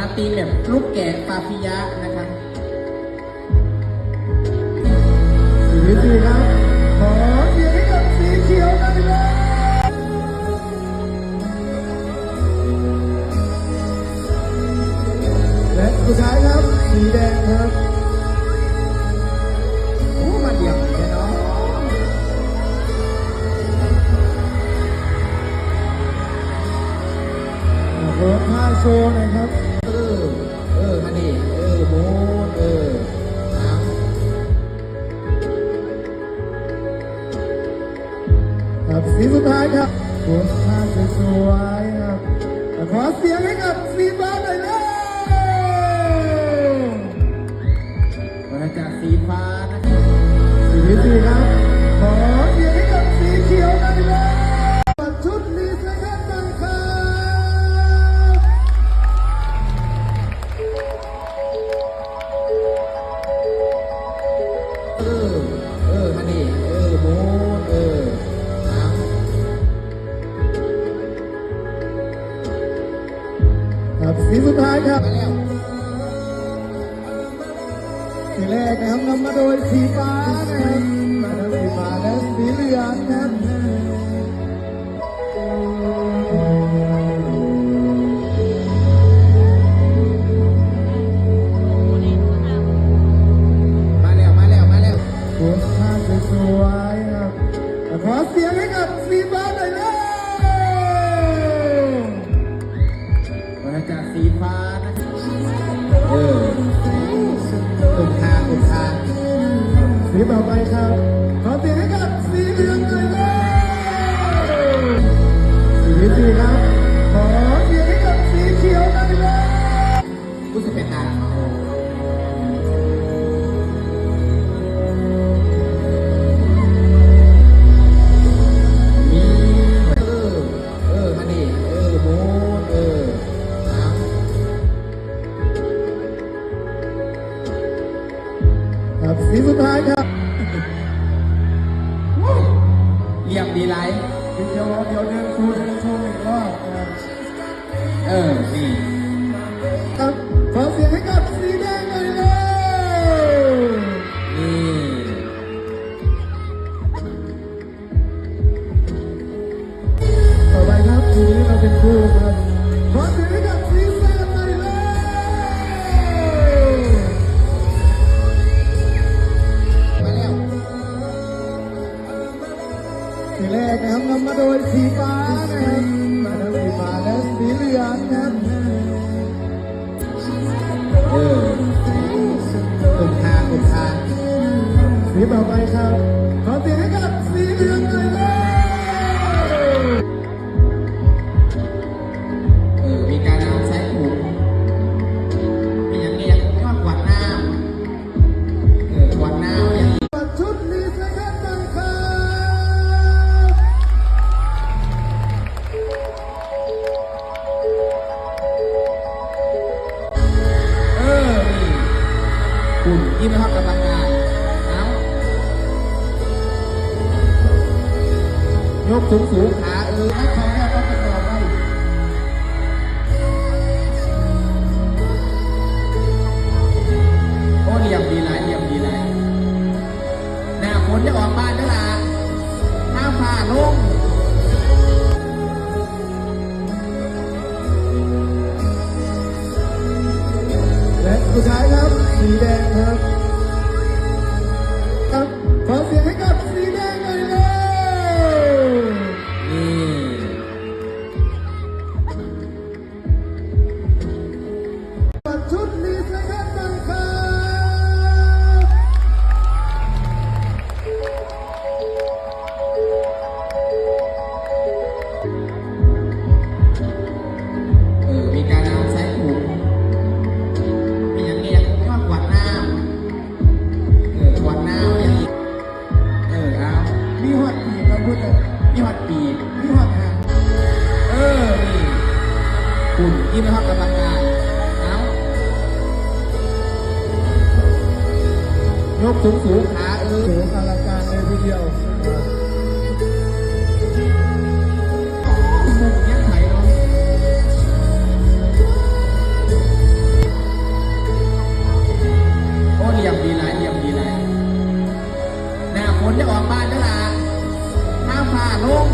มาตีแบบลูกแกะปาปิยะนะคะสีสีครับขอเสียงให้กับสีเขียวหน่อยเลยและสุดท้ายครับ สีแดงครับ ครับสีสุดท้ายครับโพสท่าสวยๆครับและขอเสียงให้กับสีฟ้าหน่อยเลยมาจากสีฟ้านะคะสีสีครับ สีแรกนะครับนำมาโดยสีฟ้านะครับมาแล้วสีฟ้าและสีเหลืองนะครับมาแล้วมาแล้วมาแล้วโพสท่าสวยๆครับขอเสียงให้กับสีฟ้าหน่อยเลยมาจากสีฟ้านะคะเออ สีต่อไปครับ ขอเสียงให้กับสีเหลืองหน่อยเลยสีสีครับ ขอเสียงให้กับสีเขียวหน่อยเลยรู้สึกเป็นทางมีเออเออมาดิเออโมนเออเอาครับสีสุดท้ายครับ สีแรกนะครับนำมาโดยสีฟ้านะครับมาแล้วสีฟ้าและสีเหลืองนะครับเออตุ่มทางตุ่มทางสีต่อไปครับขอเสียง คุณยิ่งไม่ชอบกำลังกายเอายกสูงสูงขาเออถ้าเขาเนี่ยต้องประกอไปโอ้เหลี่ยมดีไรเหลี่ยมดีไรหน้าฝนจะออกบ้านด้วยล่ะห้าผ่าลงสุดท้ายครับ สีแดงครับครับ ยกสูงสูงขาเออสูงอลังการเลยทีเดียวโอ้เหลี่ยมดีหลยเหลี่ยมดีหลหน้าฝนจะออกบ้านแล้วล่ะห้าผ่าลง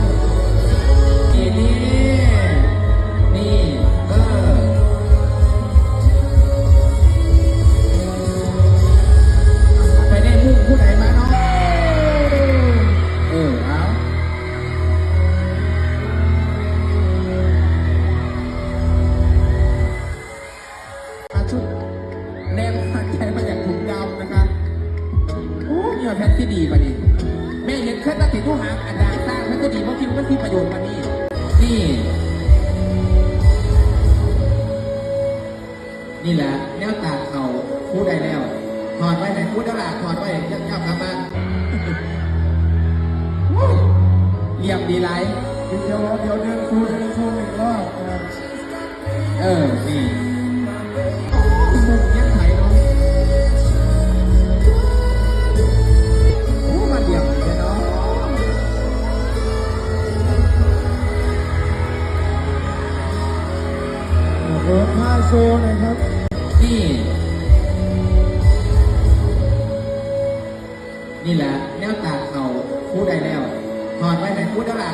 นี่และแนวตากเขาพูดได้แล้วถอดไว้ไหนพูดตลาดถอดไว้จะกลับกลับมาเรียบดีไรเดี๋ยวเดี๋ยวเดินคูเดินฟูอีกรอบนะครับเออนี่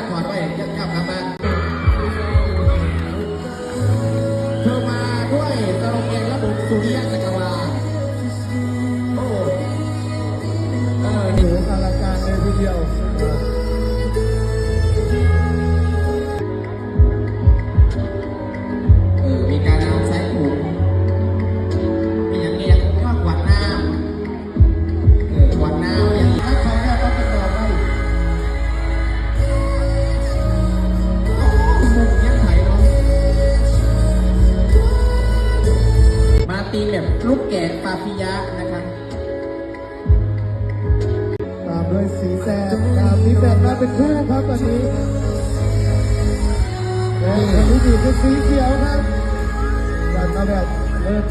ถอดไว้จะกลับกลับมา ปาปิยะนะคะตามด้วยสีแสดตามสีแสดมาเป็นคู่ครับตอนนี้และคนที่อยู่คือสีเขียวครับจัดมาแบบเลิศ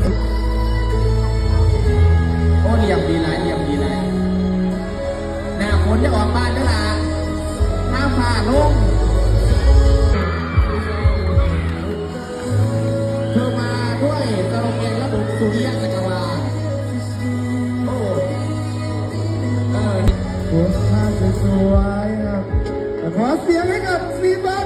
โอ้เหลี่ยมดีไรเหลี่ยมดีไรหน้าฝนจะออกบ้านแล้วล่ะห้ามผ่าลงเธอมาด้วยสโลแกนระบบสุริยะ เ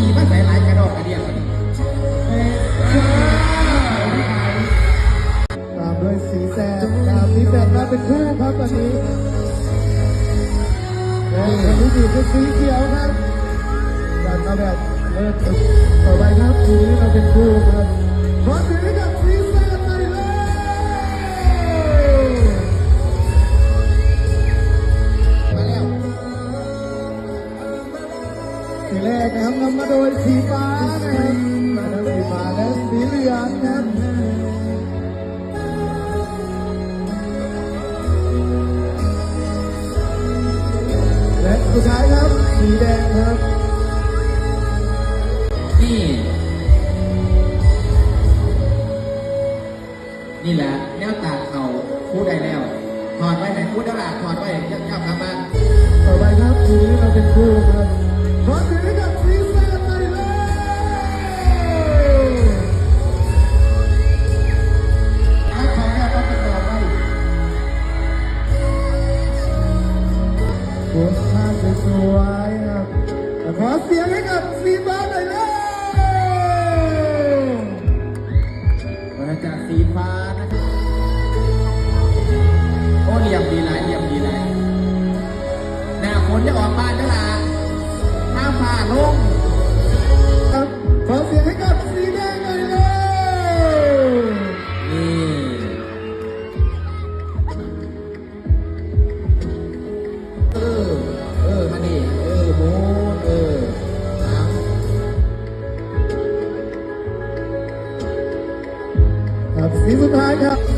ได้ชั้นที่ดีมาใส่หลายกระดอกกระเดียงกันตามด้วยสีแสดตามสีแสดมาเป็นคู่ครับตอนนี้และคนที่อยู่คือสีเขียวครับจัดมาแบบเลิศต่อไปครับทีนี้เราเป็นคู่ครับขอเสียงให้กับ สีแดงครับ นี่ นี่แหละแนวตาเขาพูดได้แล้วถอดไว้ไหนพูดตลาดถอดไว้จะกลับกลับมาต่อไปครับทีนี้เราเป็นคู่ครับ ค